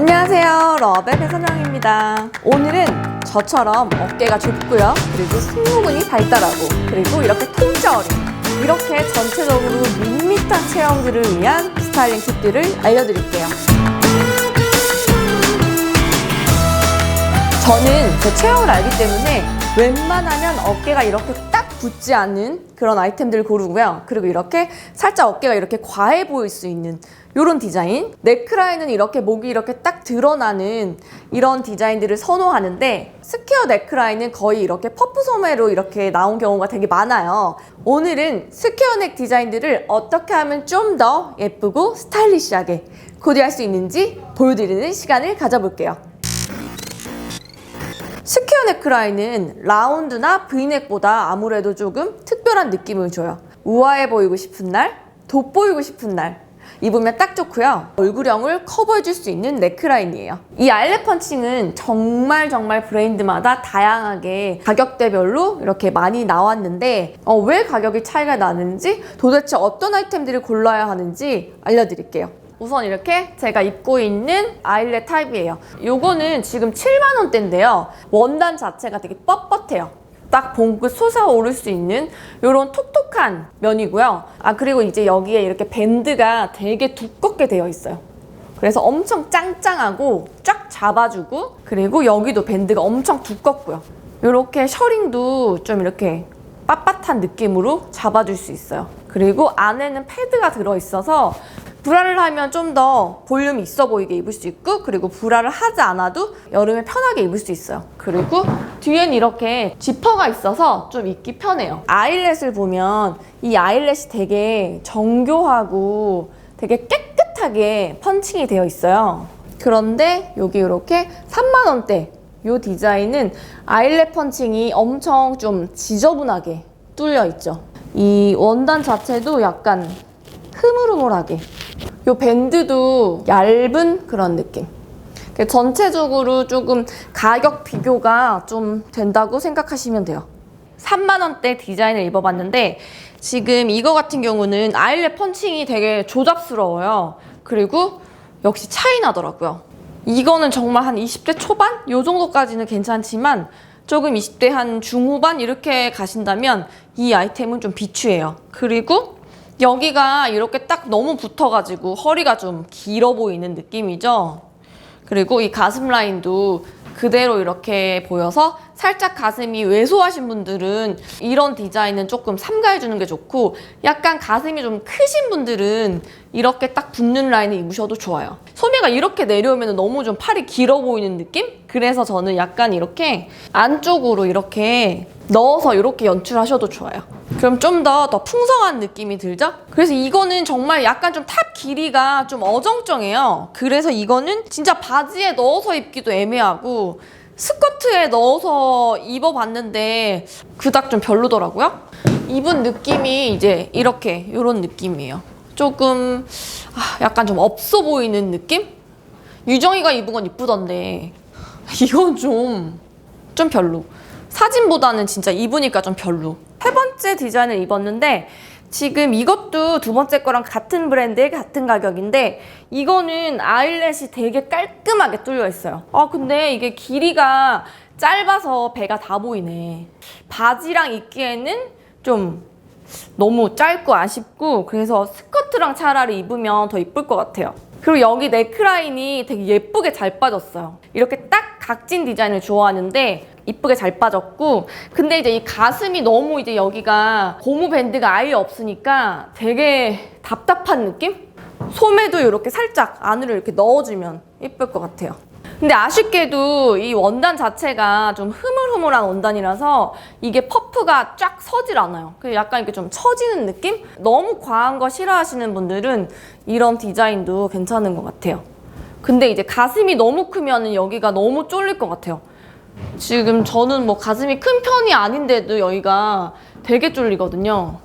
안녕하세요. 러벨 배선영입니다. 오늘은 저처럼 어깨가 좁고요. 그리고 승모근이 발달하고 그리고 이렇게 통짜 어린 이렇게 전체적으로 밋밋한 체형들을 위한 스타일링 팁들을 알려드릴게요. 저는 제 체형을 알기 때문에 웬만하면 어깨가 이렇게 딱 붙지 않는 그런 아이템들을 고르고요. 그리고 이렇게 살짝 어깨가 이렇게 과해 보일 수 있는 이런 디자인. 네크라인은 이렇게 목이 이렇게 딱 드러나는 이런 디자인들을 선호하는데 스퀘어 네크라인은 거의 이렇게 퍼프 소매로 이렇게 나온 경우가 되게 많아요. 오늘은 스퀘어 넥 디자인들을 어떻게 하면 좀 더 예쁘고 스타일리시하게 코디할 수 있는지 보여드리는 시간을 가져볼게요. 스퀘어 네크라인은 라운드나 브이넥보다 아무래도 조금 특별한 느낌을 줘요. 우아해 보이고 싶은 날, 돋보이고 싶은 날 입으면 딱 좋고요. 얼굴형을 커버해줄 수 있는 네크라인이에요. 이 아일렛 펀칭은 정말 정말 브랜드마다 다양하게 가격대별로 이렇게 많이 나왔는데 어, 왜 가격이 차이가 나는지 도대체 어떤 아이템들을 골라야 하는지 알려드릴게요. 우선 이렇게 제가 입고 있는 아일렛 타입이에요. 요거는 지금 7만 원대인데요. 원단 자체가 되게 뻣뻣해요. 딱 봉긋 솟아오를 수 있는 이런 톡톡한 면이고요. 아 그리고 이제 여기에 이렇게 밴드가 되게 두껍게 되어 있어요. 그래서 엄청 짱짱하고 쫙 잡아주고 그리고 여기도 밴드가 엄청 두껍고요. 이렇게 셔링도 좀 이렇게 빳빳한 느낌으로 잡아줄 수 있어요. 그리고 안에는 패드가 들어있어서 브라를 하면 좀 더 볼륨이 있어 보이게 입을 수 있고 그리고 브라를 하지 않아도 여름에 편하게 입을 수 있어요. 그리고 뒤엔 이렇게 지퍼가 있어서 좀 입기 편해요. 아일렛을 보면 이 아일렛이 되게 정교하고 되게 깨끗하게 펀칭이 되어 있어요. 그런데 여기 이렇게 3만 원대 이 디자인은 아일렛 펀칭이 엄청 좀 지저분하게 뚫려 있죠. 이 원단 자체도 약간 흐물흐물하게 이 밴드도 얇은 그런 느낌. 그러니까 전체적으로 조금 가격 비교가 좀 된다고 생각하시면 돼요. 3만 원대 디자인을 입어봤는데 지금 이거 같은 경우는 아일렛 펀칭이 되게 조잡스러워요. 그리고 역시 차이 나더라고요. 이거는 정말 한 20대 초반? 요 정도까지는 괜찮지만 조금 20대 한 중후반 이렇게 가신다면 이 아이템은 좀 비추해요. 그리고 여기가 이렇게 딱 너무 붙어가지고 허리가 좀 길어 보이는 느낌이죠. 그리고 이 가슴 라인도 그대로 이렇게 보여서 살짝 가슴이 왜소하신 분들은 이런 디자인은 조금 삼가해주는 게 좋고 약간 가슴이 좀 크신 분들은 이렇게 딱 붙는 라인을 입으셔도 좋아요. 소매가 이렇게 내려오면 너무 좀 팔이 길어 보이는 느낌? 그래서 저는 약간 이렇게 안쪽으로 이렇게 넣어서 이렇게 연출하셔도 좋아요. 그럼 좀 더더 풍성한 느낌이 들죠? 그래서 이거는 정말 약간 좀 탑 길이가 좀 어정쩡해요. 그래서 이거는 진짜 바지에 넣어서 입기도 애매하고 스커트에 넣어서 입어봤는데 그닥 좀 별로더라고요. 입은 느낌이 이제 이렇게 이런 느낌이에요. 조금 아, 약간 좀 없어 보이는 느낌? 유정이가 입은 건 이쁘던데 이건 좀 좀 별로. 사진보다는 진짜 입으니까 좀 별로. 세 번째 디자인을 입었는데 지금 이것도 두 번째 거랑 같은 브랜드의 같은 가격인데 이거는 아일렛이 되게 깔끔하게 뚫려 있어요. 아 근데 이게 길이가 짧아서 배가 다 보이네. 바지랑 입기에는 좀 너무 짧고 아쉽고 그래서 스커트랑 차라리 입으면 더 이쁠 것 같아요. 그리고 여기 넥라인이 되게 예쁘게 잘 빠졌어요. 이렇게 딱 각진 디자인을 좋아하는데 이쁘게 잘 빠졌고 근데 이제 이 가슴이 너무 이제 여기가 고무 밴드가 아예 없으니까 되게 답답한 느낌? 소매도 이렇게 살짝 안으로 이렇게 넣어주면 예쁠 것 같아요. 근데 아쉽게도 이 원단 자체가 좀 흐물흐물한 원단이라서 이게 퍼프가 쫙 서질 않아요. 그래서 약간 이렇게 좀 처지는 느낌? 너무 과한 거 싫어하시는 분들은 이런 디자인도 괜찮은 것 같아요. 근데 이제 가슴이 너무 크면 여기가 너무 쫄릴 것 같아요. 지금 저는 뭐 가슴이 큰 편이 아닌데도 여기가 되게 쫄리거든요.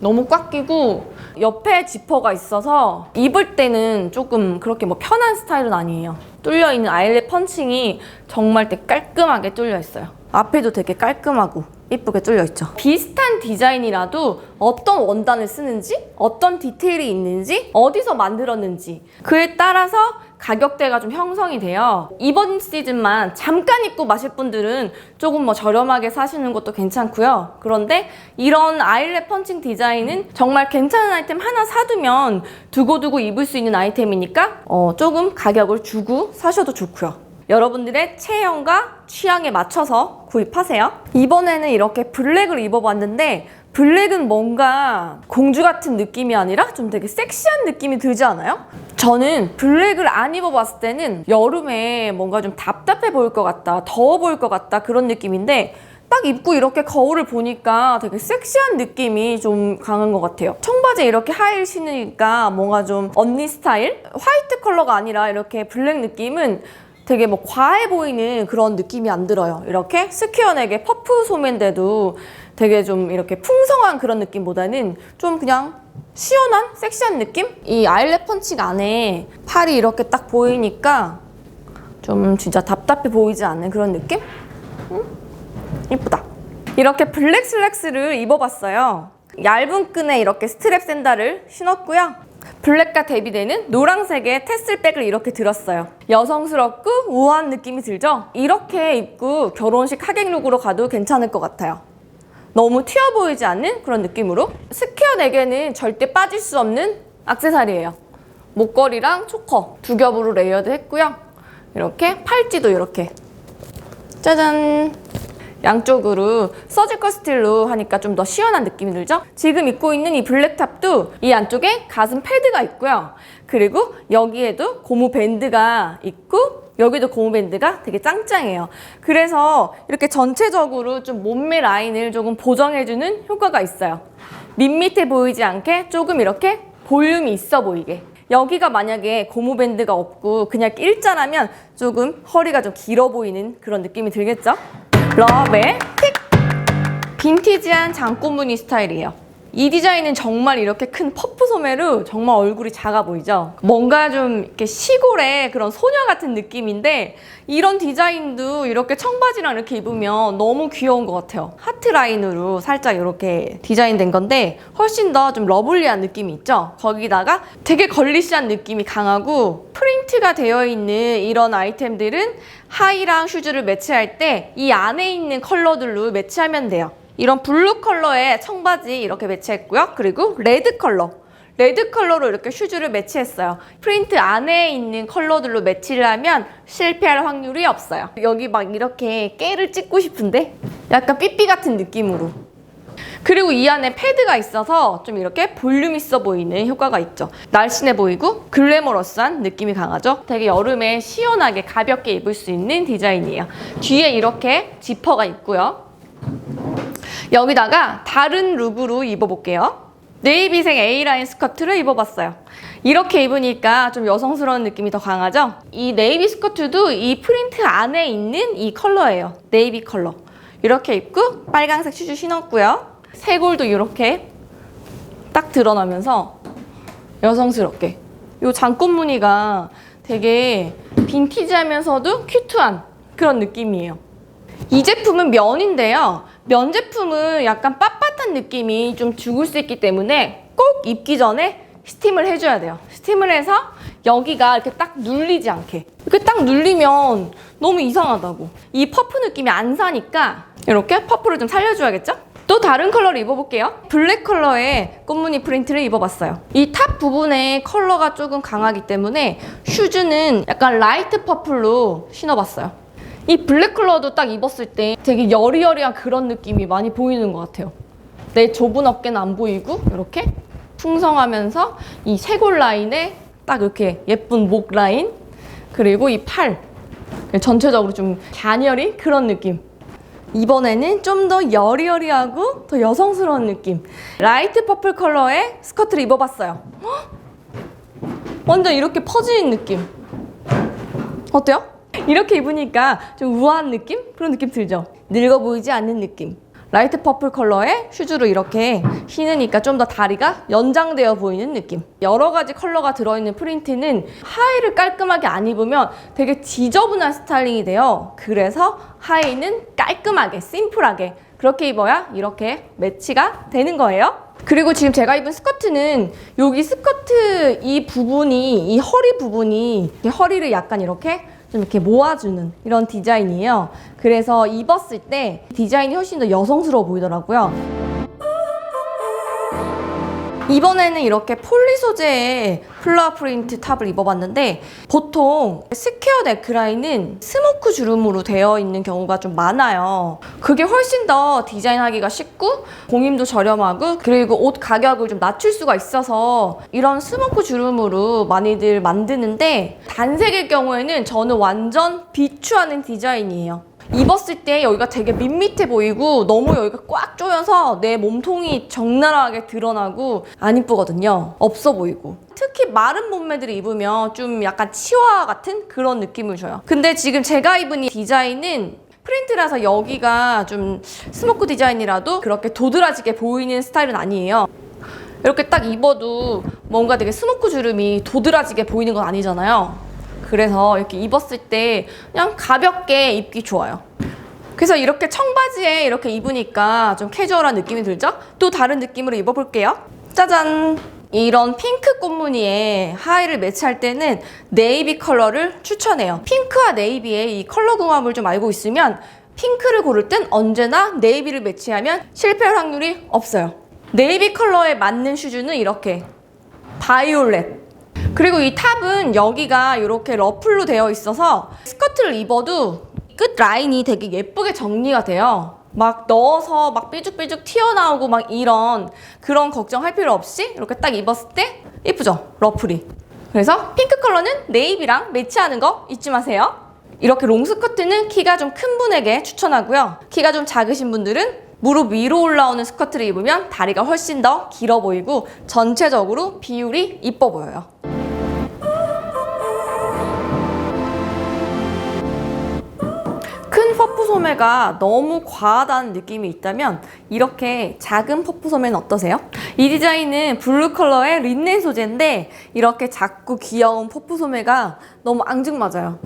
너무 꽉 끼고 옆에 지퍼가 있어서 입을 때는 조금 그렇게 뭐 편한 스타일은 아니에요. 뚫려 있는 아일렛 펀칭이 정말 되게 깔끔하게 뚫려 있어요. 앞에도 되게 깔끔하고 이쁘게 뚫려 있죠. 비슷한 디자인이라도 어떤 원단을 쓰는지, 어떤 디테일이 있는지, 어디서 만들었는지 그에 따라서 가격대가 좀 형성이 돼요. 이번 시즌만 잠깐 입고 마실 분들은 조금 뭐 저렴하게 사시는 것도 괜찮고요. 그런데 이런 아일렛 펀칭 디자인은 정말 괜찮은 아이템 하나 사두면 두고두고 입을 수 있는 아이템이니까 어, 조금 가격을 주고 사셔도 좋고요. 여러분들의 체형과 취향에 맞춰서 구입하세요. 이번에는 이렇게 블랙을 입어봤는데 블랙은 뭔가 공주 같은 느낌이 아니라 좀 되게 섹시한 느낌이 들지 않아요? 저는 블랙을 안 입어봤을 때는 여름에 뭔가 좀 답답해 보일 것 같다, 더워 보일 것 같다 그런 느낌인데 딱 입고 이렇게 거울을 보니까 되게 섹시한 느낌이 좀 강한 것 같아요. 청바지에 이렇게 하일 신으니까 뭔가 좀 언니 스타일? 화이트 컬러가 아니라 이렇게 블랙 느낌은 되게 뭐 과해 보이는 그런 느낌이 안 들어요. 이렇게 스퀘어넥의 퍼프 소매인데도 되게 좀 이렇게 풍성한 그런 느낌보다는 좀 그냥 시원한 섹시한 느낌? 이 아일렛 펀치가 안에 팔이 이렇게 딱 보이니까 좀 진짜 답답해 보이지 않는 그런 느낌? 음? 이쁘다. 이렇게 블랙 슬랙스를 입어봤어요. 얇은 끈에 이렇게 스트랩 샌들을 신었고요. 블랙과 대비되는 노란색의 테슬백을 이렇게 들었어요. 여성스럽고 우아한 느낌이 들죠? 이렇게 입고 결혼식 하객룩으로 가도 괜찮을 것 같아요. 너무 튀어 보이지 않는 그런 느낌으로 스퀘어 넥에는 절대 빠질 수 없는 액세서리예요. 목걸이랑 초커 두 겹으로 레이어드 했고요. 이렇게 팔찌도 이렇게 짜잔 양쪽으로 서지컬 스틸로 하니까 좀 더 시원한 느낌이 들죠? 지금 입고 있는 이 블랙탑도 이 안쪽에 가슴 패드가 있고요. 그리고 여기에도 고무 밴드가 있고 여기도 고무 밴드가 되게 짱짱해요. 그래서 이렇게 전체적으로 좀 몸매 라인을 조금 보정해주는 효과가 있어요. 밋밋해 보이지 않게 조금 이렇게 볼륨이 있어 보이게. 여기가 만약에 고무 밴드가 없고 그냥 일자라면 조금 허리가 좀 길어 보이는 그런 느낌이 들겠죠? 러브의 틱! 빈티지한 장꽃무늬 스타일이에요. 이 디자인은 정말 이렇게 큰 퍼프 소매로 정말 얼굴이 작아 보이죠? 뭔가 좀 이렇게 시골의 그런 소녀 같은 느낌인데 이런 디자인도 이렇게 청바지랑 이렇게 입으면 너무 귀여운 것 같아요. 하트 라인으로 살짝 이렇게 디자인된 건데 훨씬 더 좀 러블리한 느낌이 있죠? 거기다가 되게 걸리시한 느낌이 강하고 프린트가 되어 있는 이런 아이템들은 하의랑 슈즈를 매치할 때 이 안에 있는 컬러들로 매치하면 돼요. 이런 블루 컬러의 청바지 이렇게 매치했고요. 그리고 레드 컬러. 레드 컬러로 이렇게 슈즈를 매치했어요. 프린트 안에 있는 컬러들로 매치를 하면 실패할 확률이 없어요. 여기 막 이렇게 깨를 찍고 싶은데 약간 삐삐 같은 느낌으로. 그리고 이 안에 패드가 있어서 좀 이렇게 볼륨 있어 보이는 효과가 있죠. 날씬해 보이고 글래머러스한 느낌이 강하죠. 되게 여름에 시원하게 가볍게 입을 수 있는 디자인이에요. 뒤에 이렇게 지퍼가 있고요. 여기다가 다른 룩으로 입어볼게요. 네이비색 A라인 스커트를 입어봤어요. 이렇게 입으니까 좀 여성스러운 느낌이 더 강하죠? 이 네이비 스커트도 이 프린트 안에 있는 이 컬러예요. 네이비 컬러. 이렇게 입고 빨강색 슈즈 신었고요. 쇄골도 이렇게 딱 드러나면서 여성스럽게. 이 장꽃 무늬가 되게 빈티지하면서도 큐트한 그런 느낌이에요. 이 제품은 면인데요. 면 제품은 약간 빳빳한 느낌이 좀 죽을 수 있기 때문에 꼭 입기 전에 스팀을 해줘야 돼요. 스팀을 해서 여기가 이렇게 딱 눌리지 않게. 이렇게 딱 눌리면 너무 이상하다고. 이 퍼프 느낌이 안 사니까 이렇게 퍼프를 좀 살려줘야겠죠? 또 다른 컬러를 입어볼게요. 블랙 컬러의 꽃무늬 프린트를 입어봤어요. 이 탑 부분에 컬러가 조금 강하기 때문에 슈즈는 약간 라이트 퍼플로 신어봤어요. 이 블랙 컬러도 딱 입었을 때 되게 여리여리한 그런 느낌이 많이 보이는 것 같아요. 내 좁은 어깨는 안 보이고 이렇게 풍성하면서 이 쇄골 라인에 딱 이렇게 예쁜 목 라인 그리고 이 팔 전체적으로 좀 갸녀리 그런 느낌. 이번에는 좀 더 여리여리하고 더 여성스러운 느낌. 라이트 퍼플 컬러의 스커트를 입어봤어요. 헉! 완전 이렇게 퍼지는 느낌. 어때요? 이렇게 입으니까 좀 우아한 느낌? 그런 느낌 들죠? 늙어 보이지 않는 느낌. 라이트 퍼플 컬러의 슈즈로 이렇게 신으니까 좀 더 다리가 연장되어 보이는 느낌. 여러 가지 컬러가 들어있는 프린트는 하의를 깔끔하게 안 입으면 되게 지저분한 스타일링이 돼요. 그래서 하의는 깔끔하게, 심플하게 그렇게 입어야 이렇게 매치가 되는 거예요. 그리고 지금 제가 입은 스커트는 여기 스커트 이 부분이 이 허리 부분이 허리를 약간 이렇게 좀 이렇게 모아주는 이런 디자인이에요. 그래서 입었을 때 디자인이 훨씬 더 여성스러워 보이더라고요. 이번에는 이렇게 폴리 소재의 플라워 프린트 탑을 입어봤는데 보통 스퀘어 네크라인은 스모크 주름으로 되어 있는 경우가 좀 많아요. 그게 훨씬 더 디자인하기가 쉽고 공임도 저렴하고 그리고 옷 가격을 좀 낮출 수가 있어서 이런 스모크 주름으로 많이들 만드는데 단색일 경우에는 저는 완전 비추하는 디자인이에요. 입었을 때 여기가 되게 밋밋해 보이고 너무 여기가 꽉 조여서 내 몸통이 적나라하게 드러나고 안 이쁘거든요. 없어 보이고. 특히 마른 몸매들이 입으면 좀 약간 치와 같은 그런 느낌을 줘요. 근데 지금 제가 입은 이 디자인은 프린트라서 여기가 좀 스모크 디자인이라도 그렇게 도드라지게 보이는 스타일은 아니에요. 이렇게 딱 입어도 뭔가 되게 스모크 주름이 도드라지게 보이는 건 아니잖아요. 그래서 이렇게 입었을 때 그냥 가볍게 입기 좋아요. 그래서 이렇게 청바지에 이렇게 입으니까 좀 캐주얼한 느낌이 들죠? 또 다른 느낌으로 입어볼게요. 짜잔! 이런 핑크 꽃무늬에 하의를 매치할 때는 네이비 컬러를 추천해요. 핑크와 네이비의 이 컬러 궁합을 좀 알고 있으면 핑크를 고를 땐 언제나 네이비를 매치하면 실패할 확률이 없어요. 네이비 컬러에 맞는 슈즈는 이렇게 바이올렛 그리고 이 탑은 여기가 이렇게 러플로 되어 있어서 스커트를 입어도 끝 라인이 되게 예쁘게 정리가 돼요. 막 넣어서 막 삐죽삐죽 튀어나오고 막 이런 그런 걱정할 필요 없이 이렇게 딱 입었을 때 예쁘죠? 러플이. 그래서 핑크 컬러는 네이비랑 매치하는 거 잊지 마세요. 이렇게 롱 스커트는 키가 좀 큰 분에게 추천하고요. 키가 좀 작으신 분들은 무릎 위로 올라오는 스커트를 입으면 다리가 훨씬 더 길어 보이고 전체적으로 비율이 이뻐 보여요. 퍼프 소매가 너무 과하다는 느낌이 있다면 이렇게 작은 퍼프 소매는 어떠세요? 이 디자인은 블루 컬러의 린넨 소재인데 이렇게 작고 귀여운 퍼프 소매가 너무 앙증맞아요.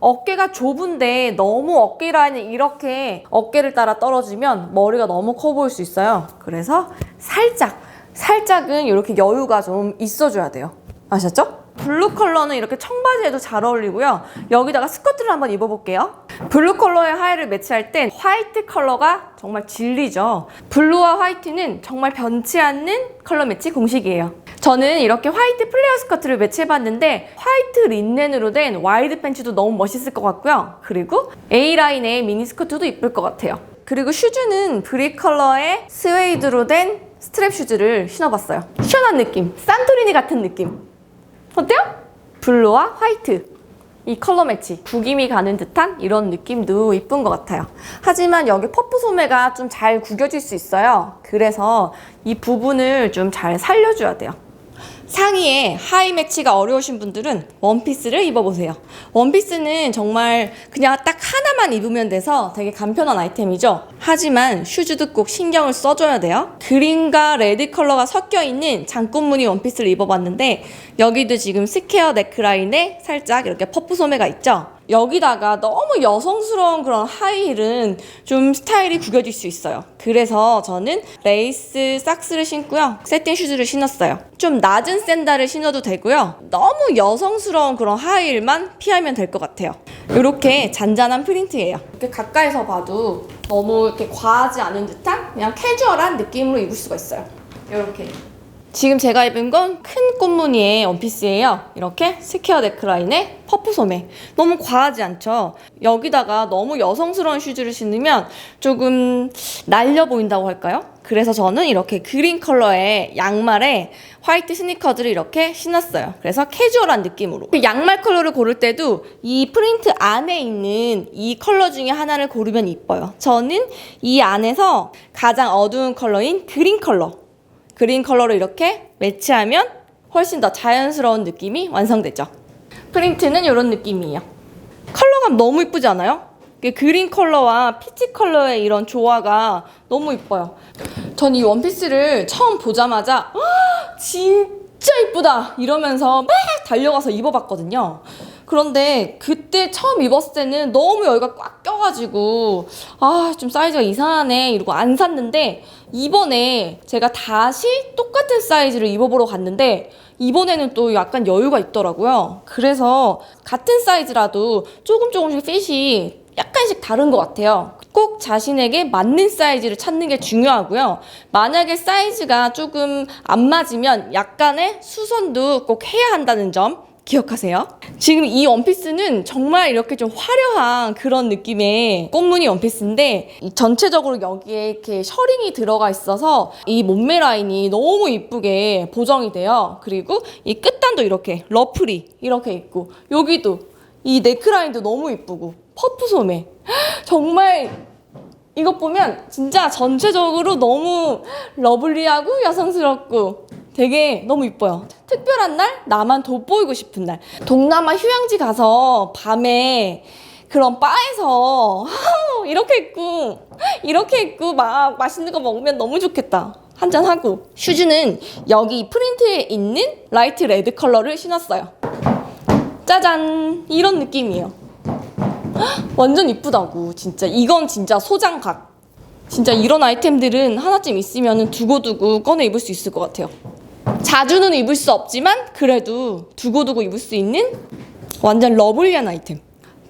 어깨가 좁은데 너무 어깨 라인이 이렇게 어깨를 따라 떨어지면 머리가 너무 커 보일 수 있어요. 그래서 살짝, 살짝은 이렇게 여유가 좀 있어줘야 돼요. 아셨죠? 블루 컬러는 이렇게 청바지에도 잘 어울리고요. 여기다가 스커트를 한번 입어볼게요. 블루 컬러의 하의를 매치할 땐 화이트 컬러가 정말 진리죠. 블루와 화이트는 정말 변치 않는 컬러 매치 공식이에요. 저는 이렇게 화이트 플레어 스커트를 매치해봤는데 화이트 린넨으로 된 와이드 팬츠도 너무 멋있을 것 같고요. 그리고 A라인의 미니 스커트도 이쁠 것 같아요. 그리고 슈즈는 브릭 컬러의 스웨이드로 된 스트랩 슈즈를 신어봤어요. 시원한 느낌, 산토리니 같은 느낌. 어때요? 블루와 화이트. 이 컬러 매치 구김이 가는 듯한 이런 느낌도 이쁜 것 같아요. 하지만 여기 퍼프 소매가 좀 잘 구겨질 수 있어요. 그래서 이 부분을 좀 잘 살려줘야 돼요. 상의에 하이 매치가 어려우신 분들은 원피스를 입어보세요. 원피스는 정말 그냥 딱 하나만 입으면 돼서 되게 간편한 아이템이죠. 하지만 슈즈도 꼭 신경을 써줘야 돼요. 그린과 레드 컬러가 섞여 있는 장꽃 무늬 원피스를 입어봤는데 여기도 지금 스퀘어 넥라인에 살짝 이렇게 퍼프 소매가 있죠. 여기다가 너무 여성스러운 그런 하이힐은 좀 스타일이 구겨질 수 있어요. 그래서 저는 레이스 삭스를 신고요. 세팅 슈즈를 신었어요. 좀 낮은 샌들을 신어도 되고요. 너무 여성스러운 그런 하이힐만 피하면 될 것 같아요. 이렇게 잔잔한 프린트예요. 이렇게 가까이서 봐도 너무 이렇게 과하지 않은 듯한 그냥 캐주얼한 느낌으로 입을 수가 있어요. 이렇게. 지금 제가 입은 건 큰 꽃무늬의 원피스예요. 이렇게 스퀘어 넥라인에 퍼프 소매. 너무 과하지 않죠? 여기다가 너무 여성스러운 슈즈를 신으면 조금 날려 보인다고 할까요? 그래서 저는 이렇게 그린 컬러의 양말에 화이트 스니커즈를 이렇게 신었어요. 그래서 캐주얼한 느낌으로. 그 양말 컬러를 고를 때도 이 프린트 안에 있는 이 컬러 중에 하나를 고르면 이뻐요. 저는 이 안에서 가장 어두운 컬러인 그린 컬러. 그린 컬러로 이렇게 매치하면 훨씬 더 자연스러운 느낌이 완성되죠. 프린트는 이런 느낌이에요. 컬러감 너무 이쁘지 않아요? 그린 컬러와 피치 컬러의 이런 조화가 너무 이뻐요. 전 이 원피스를 처음 보자마자 "헉, 진짜 이쁘다 이러면서 막 달려가서 입어봤거든요. 그런데 그때 처음 입었을 때는 너무 여기가 꽉 껴가지고 아 좀 사이즈가 이상하네 이러고 안 샀는데 이번에 제가 다시 똑같은 사이즈를 입어보러 갔는데 이번에는 또 약간 여유가 있더라고요. 그래서 같은 사이즈라도 조금 조금씩 핏이 약간씩 다른 것 같아요. 꼭 자신에게 맞는 사이즈를 찾는 게 중요하고요. 만약에 사이즈가 조금 안 맞으면 약간의 수선도 꼭 해야 한다는 점 기억하세요. 지금 이 원피스는 정말 이렇게 좀 화려한 그런 느낌의 꽃무늬 원피스인데 이 전체적으로 여기에 이렇게 셔링이 들어가 있어서 이 몸매 라인이 너무 이쁘게 보정이 돼요. 그리고 이 끝단도 이렇게 러플이 이렇게 있고 여기도 이 네크라인도 너무 이쁘고 퍼프 소매 정말 이것 보면 진짜 전체적으로 너무 러블리하고 여성스럽고 되게 너무 이뻐요. 특별한 날 나만 돋보이고 싶은 날 동남아 휴양지 가서 밤에 그런 바에서 이렇게 입고 이렇게 입고 막 맛있는 거 먹으면 너무 좋겠다. 한잔 하고 슈즈는 여기 프린트에 있는 라이트 레드 컬러를 신었어요. 짜잔 이런 느낌이에요. 완전 이쁘다고 진짜 이건 진짜 소장각 진짜 이런 아이템들은 하나쯤 있으면 두고두고 꺼내 입을 수 있을 것 같아요 자주는 입을 수 없지만 그래도 두고두고 입을 수 있는 완전 러블리한 아이템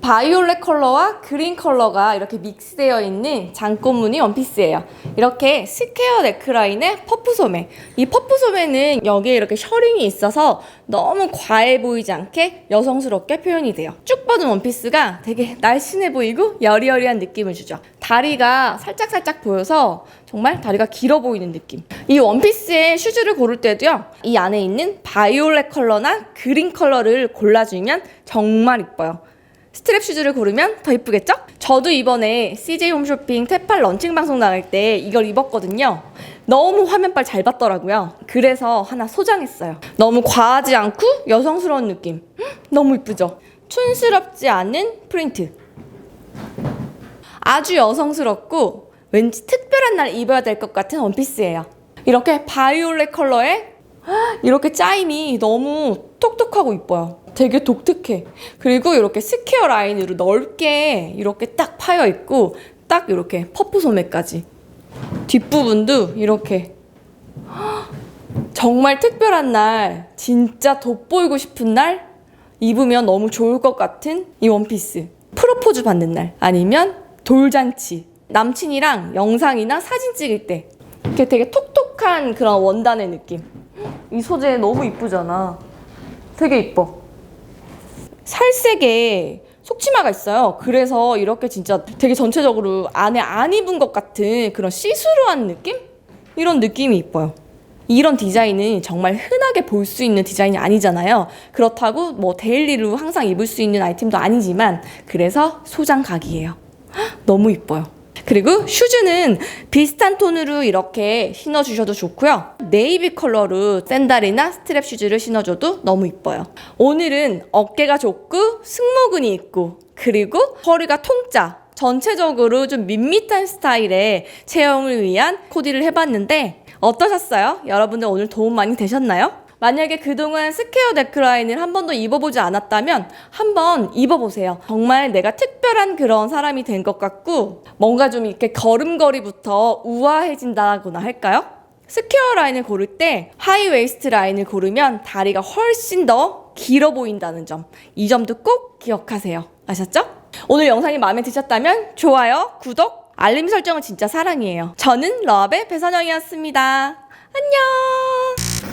바이올렛 컬러와 그린 컬러가 이렇게 믹스되어 있는 장꽃무늬 원피스예요. 이렇게 스퀘어 네크라인에 퍼프 소매. 이 퍼프 소매는 여기에 이렇게 셔링이 있어서 너무 과해 보이지 않게 여성스럽게 표현이 돼요. 쭉 뻗은 원피스가 되게 날씬해 보이고 여리여리한 느낌을 주죠. 다리가 살짝살짝 보여서 정말 다리가 길어 보이는 느낌. 이 원피스의 슈즈를 고를 때도요. 이 안에 있는 바이올렛 컬러나 그린 컬러를 골라주면 정말 이뻐요. 스트랩 슈즈를 고르면 더 이쁘겠죠? 저도 이번에 CJ 홈쇼핑 태팔 런칭 방송 나갈 때 이걸 입었거든요. 너무 화면빨 잘 봤더라고요. 그래서 하나 소장했어요. 너무 과하지 않고 여성스러운 느낌. 헉, 너무 이쁘죠? 촌스럽지 않은 프린트. 아주 여성스럽고 왠지 특별한 날 입어야 될 것 같은 원피스예요. 이렇게 바이올렛 컬러에 이렇게 짜임이 너무 톡톡하고 이뻐요. 되게 독특해. 그리고 이렇게 스퀘어 라인으로 넓게 이렇게 딱 파여 있고 딱 이렇게 퍼프 소매까지. 뒷부분도 이렇게 정말 특별한 날, 진짜 돋보이고 싶은 날 입으면 너무 좋을 것 같은 이 원피스. 프로포즈 받는 날 아니면 돌잔치. 남친이랑 영상이나 사진 찍을 때 이렇게 되게 톡톡한 그런 원단의 느낌. 이 소재 너무 이쁘잖아. 되게 이뻐. 살색에 속치마가 있어요. 그래서 이렇게 진짜 되게 전체적으로 안에 안 입은 것 같은 그런 시스루한 느낌? 이런 느낌이 이뻐요. 이런 디자인은 정말 흔하게 볼 수 있는 디자인이 아니잖아요. 그렇다고 뭐 데일리로 항상 입을 수 있는 아이템도 아니지만 그래서 소장 각이에요. 헉, 너무 이뻐요. 그리고 슈즈는 비슷한 톤으로 이렇게 신어주셔도 좋고요. 네이비 컬러로 샌달이나 스트랩 슈즈를 신어줘도 너무 이뻐요. 오늘은 어깨가 좁고 승모근이 있고 그리고 허리가 통짜 전체적으로 좀 밋밋한 스타일의 체형을 위한 코디를 해봤는데 어떠셨어요? 여러분들 오늘 도움 많이 되셨나요? 만약에 그동안 스퀘어 네크라인을 한 번도 입어보지 않았다면 한번 입어보세요. 정말 내가 특별한 그런 사람이 된 것 같고 뭔가 좀 이렇게 걸음걸이부터 우아해진다거나 할까요? 스퀘어 라인을 고를 때 하이 웨이스트 라인을 고르면 다리가 훨씬 더 길어 보인다는 점. 이 점도 꼭 기억하세요. 아셨죠? 오늘 영상이 마음에 드셨다면 좋아요, 구독, 알림 설정은 진짜 사랑이에요. 저는 러브의 배선영이었습니다. 안녕!